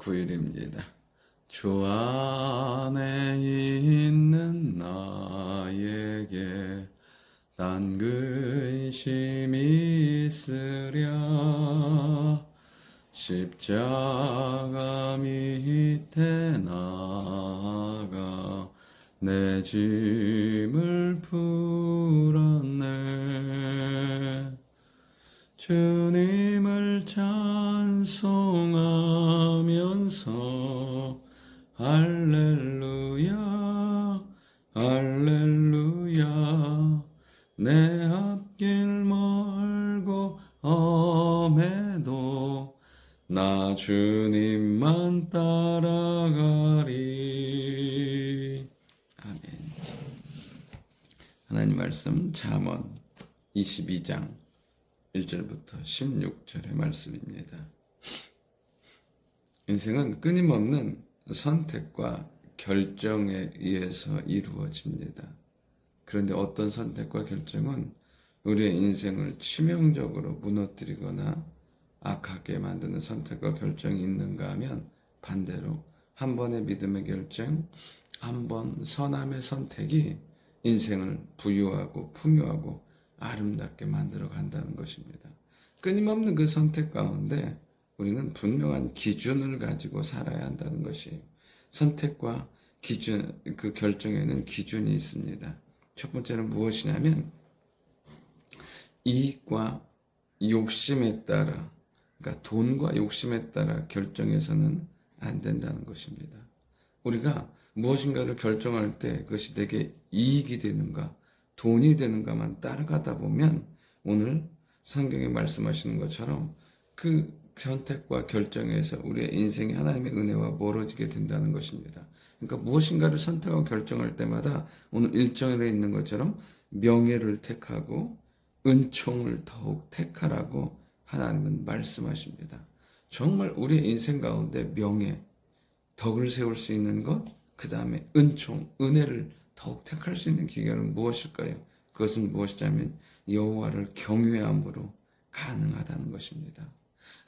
9일입니다. 주 안에 있는 나에게 딴 근심이 있으랴 십자가 밑에 나가 내 짐을 풀었네 주님을 찬송하 면서 할렐루야 할렐루야. 내 앞길 멀고 엄해도 나 주님만 따라가리. 아멘. 하나님 말씀 잠언 22장 1절부터 16절의 말씀입니다. 인생은 끊임없는 선택과 결정에 의해서 이루어집니다. 그런데 어떤 선택과 결정은 우리의 인생을 치명적으로 무너뜨리거나 악하게 만드는 선택과 결정이 있는가 하면 반대로 한 번의 믿음의 결정, 한 번 선함의 선택이 인생을 부유하고 풍요하고 아름답게 만들어 간다는 것입니다. 끊임없는 그 선택 가운데 우리는 분명한 기준을 가지고 살아야 한다는 것이에요. 선택과 기준, 그 결정에는 기준이 있습니다. 첫 번째는 무엇이냐면 이익과 욕심에 따라, 그러니까 돈과 욕심에 따라 결정해서는 안 된다는 것입니다. 우리가 무엇인가를 결정할 때 그것이 내게 이익이 되는가, 돈이 되는가만 따라가다 보면 오늘 성경에 말씀하시는 것처럼 그 선택과 결정에서 우리의 인생이 하나님의 은혜와 멀어지게 된다는 것입니다. 그러니까 무엇인가를 선택하고 결정할 때마다 오늘 일정에 있는 것처럼 명예를 택하고 은총을 더욱 택하라고 하나님은 말씀하십니다. 정말 우리의 인생 가운데 명예, 덕을 세울 수 있는 것, 그 다음에 은총, 은혜를 더욱 택할 수 있는 기결은 무엇일까요? 그것은 무엇이냐면 여호와를 경외함으로 가능하다는 것입니다.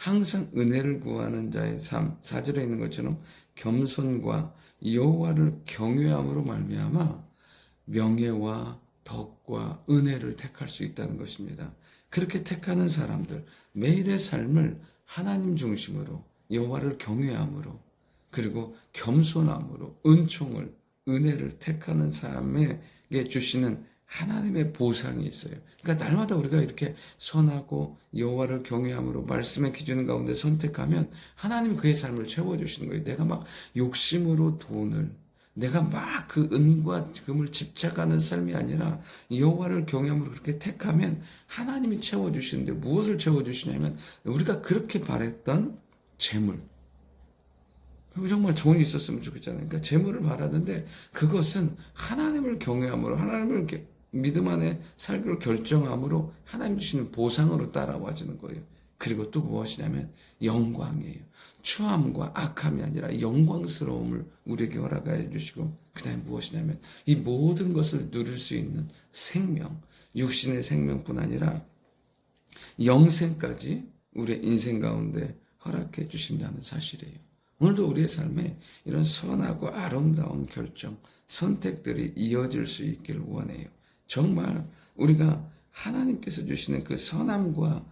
항상 은혜를 구하는 자의 삶, 사절에 있는 것처럼 겸손과 여호와를 경외함으로 말미암아 명예와 덕과 은혜를 택할 수 있다는 것입니다. 그렇게 택하는 사람들 매일의 삶을 하나님 중심으로 여호와를 경외함으로 그리고 겸손함으로 은총을 은혜를 택하는 사람에게 주시는 하나님의 보상이 있어요. 그러니까 날마다 우리가 이렇게 선하고 여호와를 경외함으로 말씀의 기준 가운데 선택하면 하나님이 그의 삶을 채워주시는 거예요. 내가 막 욕심으로 돈을 내가 막 그 은과 금을 집착하는 삶이 아니라 여호와를 경외함으로 그렇게 택하면 하나님이 채워주시는데 무엇을 채워주시냐면 우리가 그렇게 바랬던 재물 정말 돈이 있었으면 좋겠잖아요. 그러니까 재물을 바라는데 그것은 하나님을 경외함으로 하나님을 믿음 안에 살기로 결정함으로 하나님 주시는 보상으로 따라와 주는 거예요. 그리고 또 무엇이냐면 영광이에요. 추함과 악함이 아니라 영광스러움을 우리에게 허락해 주시고 그 다음에 무엇이냐면 이 모든 것을 누릴 수 있는 생명, 육신의 생명뿐 아니라 영생까지 우리의 인생 가운데 허락해 주신다는 사실이에요. 오늘도 우리의 삶에 이런 선하고 아름다운 결정, 선택들이 이어질 수 있기를 원해요. 정말 우리가 하나님께서 주시는 그 선함과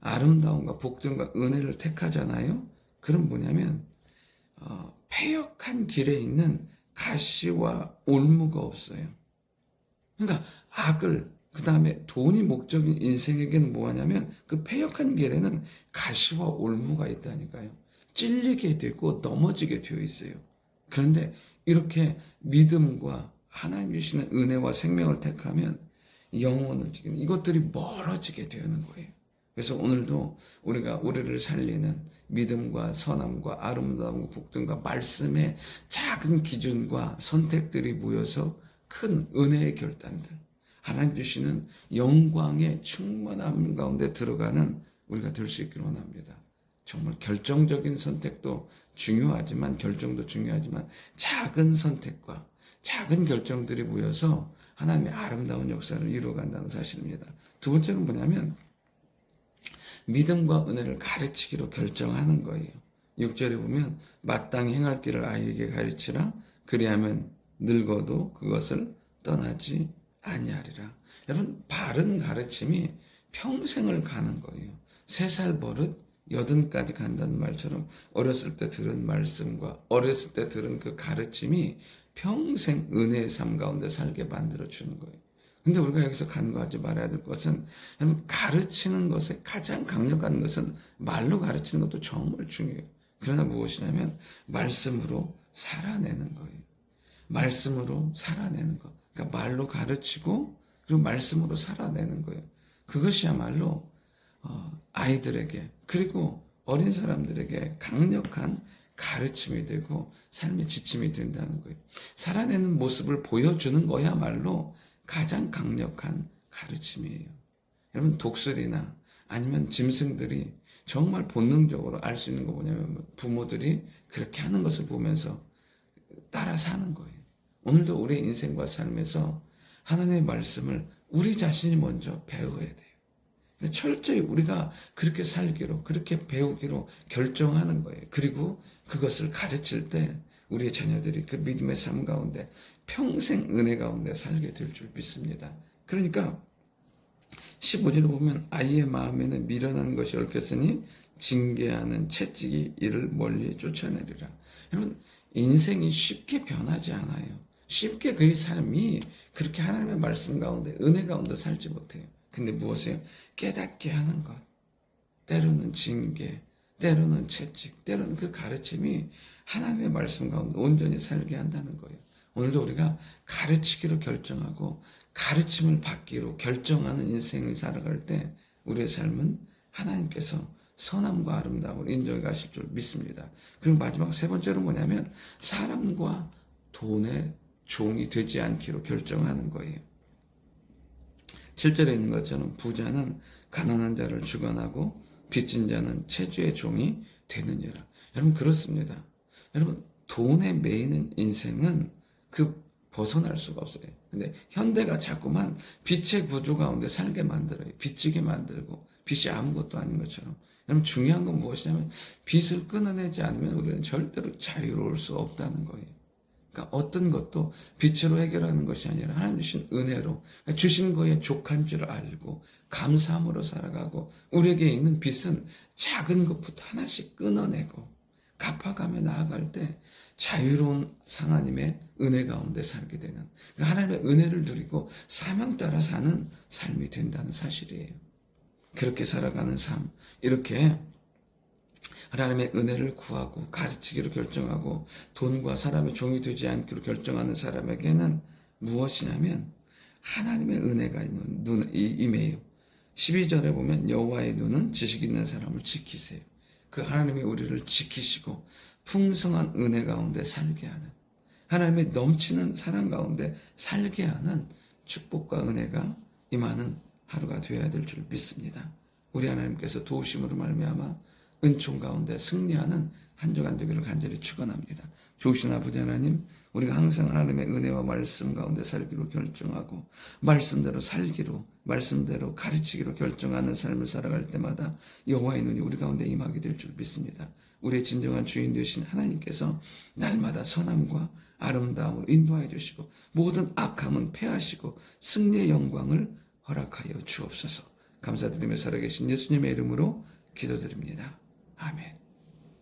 아름다움과 복들과 은혜를 택하잖아요. 그럼 뭐냐면 어, 폐역한 길에 있는 가시와 올무가 없어요. 그러니까 악을 그 다음에 돈이 목적인 인생에게는 뭐하냐면 그 폐역한 길에는 가시와 올무가 있다니까요. 찔리게 되고 넘어지게 되어 있어요. 그런데 이렇게 믿음과 하나님 주시는 은혜와 생명을 택하면 영혼을 지키는 이것들이 멀어지게 되는 거예요. 그래서 오늘도 우리가 우리를 살리는 믿음과 선함과 아름다움과 복등과 말씀의 작은 기준과 선택들이 모여서 큰 은혜의 결단들, 하나님 주시는 영광의 충만함 가운데 들어가는 우리가 될 수 있기를 원합니다. 정말 결정적인 선택도 중요하지만 결정도 중요하지만 작은 선택과 작은 결정들이 모여서 하나님의 아름다운 역사를 이루어간다는 사실입니다. 두 번째는 뭐냐면 믿음과 은혜를 가르치기로 결정하는 거예요. 6절에 보면 마땅히 행할 길을 아이에게 가르치라 그리하면 늙어도 그것을 떠나지 아니하리라. 여러분 바른 가르침이 평생을 가는 거예요. 세 살 버릇 여든까지 간다는 말처럼 어렸을 때 들은 말씀과 어렸을 때 들은 그 가르침이 평생 은혜의 삶 가운데 살게 만들어 주는 거예요. 근데 우리가 여기서 간과하지 말아야 될 것은 가르치는 것에 가장 강력한 것은 말로 가르치는 것도 정말 중요해요. 그러나 무엇이냐면 말씀으로 살아내는 거예요. 말씀으로 살아내는 것. 그러니까 말로 가르치고 그리고 말씀으로 살아내는 거예요. 그것이야말로 어, 아이들에게 그리고 어린 사람들에게 강력한 가르침이 되고 삶의 지침이 된다는 거예요. 살아내는 모습을 보여주는 거야말로 가장 강력한 가르침이에요. 여러분 독수리나 아니면 짐승들이 정말 본능적으로 알 수 있는 거 뭐냐면 부모들이 그렇게 하는 것을 보면서 따라 사는 거예요. 오늘도 우리 인생과 삶에서 하나님의 말씀을 우리 자신이 먼저 배워야 돼요. 철저히 우리가 그렇게 살기로, 그렇게 배우기로 결정하는 거예요. 그리고 그것을 가르칠 때 우리의 자녀들이 그 믿음의 삶 가운데 평생 은혜 가운데 살게 될 줄 믿습니다. 그러니까 15절을 보면 아이의 마음에는 미련한 것이 얽혔으니 징계하는 채찍이 이를 멀리 쫓아내리라. 여러분 인생이 쉽게 변하지 않아요. 쉽게 그의 삶이 그렇게 하나님의 말씀 가운데 은혜 가운데 살지 못해요. 근데 무엇이에요? 깨닫게 하는 것. 때로는 징계, 때로는 채찍, 때로는 그 가르침이 하나님의 말씀 가운데 온전히 살게 한다는 거예요. 오늘도 우리가 가르치기로 결정하고 가르침을 받기로 결정하는 인생을 살아갈 때 우리의 삶은 하나님께서 선함과 아름다움을 인정해 가실 줄 믿습니다. 그리고 마지막 세 번째로 뭐냐면 사람과 돈의 종이 되지 않기로 결정하는 거예요. 7절에 있는 것처럼 부자는 가난한 자를 주관하고 빚진 자는 체주의 종이 되느니라. 여러분 그렇습니다. 여러분 돈에 매이는 인생은 그 벗어날 수가 없어요. 근데 현대가 자꾸만 빚의 구조 가운데 살게 만들어요. 빚지게 만들고 빚이 아무것도 아닌 것처럼. 여러분 중요한 건 무엇이냐면 빚을 끊어내지 않으면 우리는 절대로 자유로울 수 없다는 거예요. 그러니까 어떤 것도 빛으로 해결하는 것이 아니라 하나님 주신 은혜로 그러니까 주신 거에 족한 줄 알고 감사함으로 살아가고 우리에게 있는 빚은 작은 것부터 하나씩 끊어내고 갚아가며 나아갈 때 자유로운 상하님의 은혜 가운데 살게 되는 그러니까 하나님의 은혜를 누리고 사명 따라 사는 삶이 된다는 사실이에요. 그렇게 살아가는 삶 이렇게 하나님의 은혜를 구하고 가르치기로 결정하고 돈과 사람의 종이 되지 않기로 결정하는 사람에게는 무엇이냐면 하나님의 은혜가 있는 눈 임해요. 12절에 보면 여호와의 눈은 지식 있는 사람을 지키세요. 그 하나님이 우리를 지키시고 풍성한 은혜 가운데 살게 하는 하나님의 넘치는 사랑 가운데 살게 하는 축복과 은혜가 임하는 하루가 되어야 될 줄 믿습니다. 우리 하나님께서 도우심으로 말미암아 은총 가운데 승리하는 한 주간 되기를 간절히 축원합니다. 좋으신 아버지 하나님, 우리가 항상 하나님의 은혜와 말씀 가운데 살기로 결정하고 말씀대로 살기로 말씀대로 가르치기로 결정하는 삶을 살아갈 때마다 여호와의 눈이 우리 가운데 임하게 될 줄 믿습니다. 우리의 진정한 주인 되신 하나님께서 날마다 선함과 아름다움으로 인도하여 주시고 모든 악함은 패하시고 승리의 영광을 허락하여 주옵소서. 감사드리며 살아계신 예수님의 이름으로 기도드립니다. 아멘.